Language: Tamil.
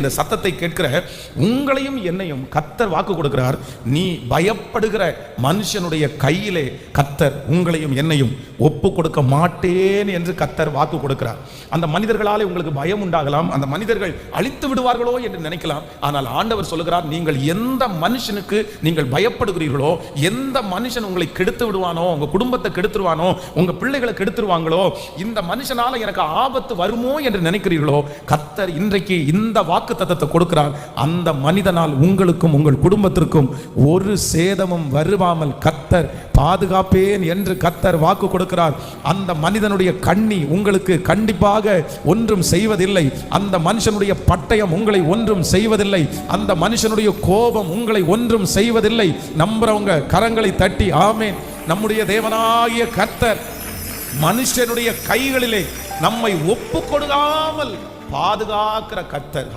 இந்த சத்தத்தை கேட்கிற உங்களையும் என்னையும் கத்தர் வாக்கு கொடுக்கிறார். நீ பயப்படுகிற மனுஷனுடைய கையிலே கத்தர் உங்களையும் என்னையும் ஒப்பு கொடுக்க மாட்டேன் என்று கத்தர் வாக்கு கொடுக்கிறார். அந்த மனிதர்களாலே உங்களுக்கு பயம் உண்டாகலாம். அந்த மனிதர்கள் அழித்து விடுவார்களோ என்று நினைக்கலாம். ஆனால் ஆண்டவர் சொல்லுகிறார் நீங்கள் எந்த மனுஷனுக்கு நீங்கள் பயப்படுகிறீர்களோ எந்த மனுஷன் உங்களை கெடுத்து விடுவானோ உங்க குடும்பத்தை கெடுத்துருவானோ உங்க பிள்ளைகளை கெடுத்துருவாங்களோ இந்த மனுஷனால எனக்கு ஆபத்து வருமோ என்று நினைக்கிறீர்களோ கத்தர் இன்றைக்கு இந்த வாக்கு தத்தத்தை கொடுக்கிறார் அந்த மனிதனால் உங்களுக்கும் உங்கள் குடும்பத்திற்கும் ஒரு சேதமும் வருவாமல் கத்தர் பாதுகாப்பேன் என்று கத்தர் வாக்கு கொடுக்கிறார். அந்த மனிதனுடைய கண்ணி உங்களுக்கு கண்டிப்பாக ஒன்றும் செய்வதில்லை. அந்த மனுஷனுடைய பட்டயம் உங்களை ஒன்றும் செய்வதில்லை. அந்த மனுஷனுடைய கோபம் உங்களை ஒன்றும் செய்வதில்லை. நம்புறவங்க கரங்களை தட்டி ஆமேன். நம்முடைய தேவனாகிய கர்த்தர் மனுஷனுடைய கைகளிலே நம்மை ஒப்பு கொடுக்காமல் பாதுகாக்கிற கர்த்தர்.